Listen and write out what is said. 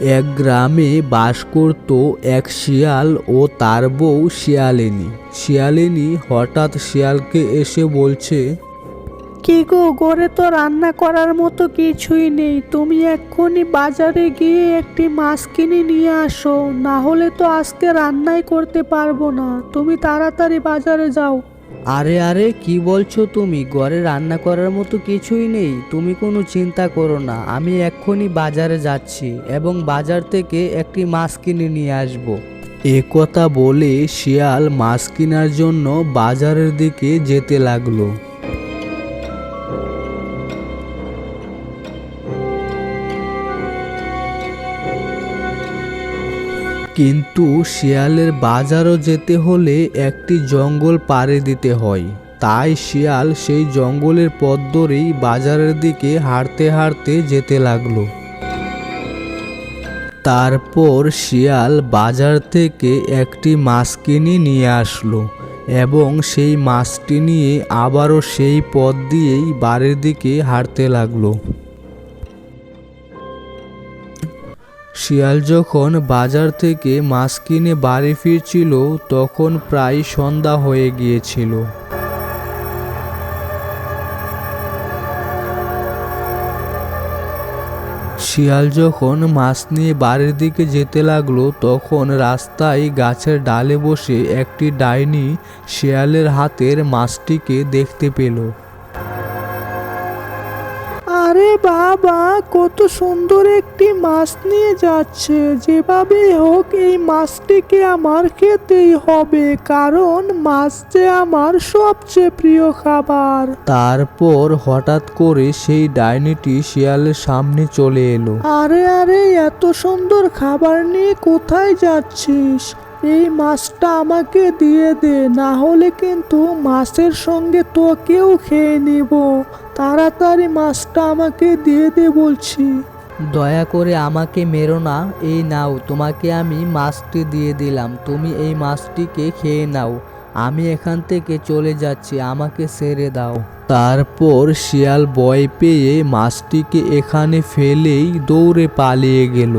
এক গ্রামে বাস করত এক শিয়াল ও তার বউ শিয়ালিনী। শিয়ালিনী হঠাৎ শিয়ালকে এসে বলছে, কি গো, ঘরে তো রান্না করার মতো কিছুই নেই। তুমি এক্ষুনি বাজারে গিয়ে একটি মাছ কিনে নিয়ে আসো। না হলে তো আজকে রান্নাই করতে পারব না। তুমি তাড়াতাড়ি বাজারে যাও। আরে আরে, কি বলছো তুমি? ঘরে রান্না করার মতো কিছুই নেই। তুমি কোনো চিন্তা করো না। আমি এক্ষুনি বাজারে যাচ্ছি এবং বাজার থেকে একটি মাছ কিনে নিয়ে আসব। এ কথা বলে শিয়াল মাছ কেনার জন্য বাজারের দিকে যেতে লাগল। কিন্তু শিয়ালের বাজারও যেতে হলে একটি জঙ্গল পাড়ি দিতে হয়। তাই শিয়াল সেই জঙ্গলের পথ ধরেই বাজারের দিকে হাঁটতে হাঁটতে যেতে লাগল। তারপর শিয়াল বাজার থেকে একটি মাছ কিনে নিয়ে আসলো এবং সেই মাছটি নিয়ে আবারও সেই পথ দিয়েই বাড়ির দিকে হাঁটতে লাগল। শিয়াল যখন বাজার থেকে মাছ কিনে বাড়ি ফিরছিল, তখন প্রায় সন্ধ্যা হয়ে গিয়েছিল। শিয়াল যখন মাছ নিয়ে বাড়ির দিকে যেতে লাগল, তখন রাস্তায় গাছের ডালে বসে একটি ডাইনি শিয়ালের হাতের মাছটিকে দেখতে পেল। আরে বাবা কত সুন্দর একটি মাছ নিয়ে যাচ্ছে। যেভাবে হোক এই মাছটিকে আমার খেতেই হবে কারণ মাছ যে আমার সবচেয়ে প্রিয় খাবার। তারপর হঠাৎ করে সেই ডাইনিটি শিয়ালের সামনে চলে এলো। আরে আরে এত সুন্দর খাবার নিয়ে কোথায় যাচ্ছিস? এই মাছটা আমাকে দিয়ে দে না হলে কিন্তু মাছের সঙ্গে তোকেও খেয়ে নিব। তাড়াতাড়ি মাছটা আমাকে দিয়ে দে বলছি। দয়া করে আমাকে মেরো না, এই নাও, তোমাকে আমি মাছটি দিয়ে দিলাম, তুমি এই মাছটিকে খেয়ে নাও। আমি এখান থেকে চলে যাচ্ছি, আমাকে ছেড়ে দাও। তারপর শিয়াল ভয় পেয়ে মাছটিকে এখানে ফেলেই দৌড়ে পালিয়ে গেল।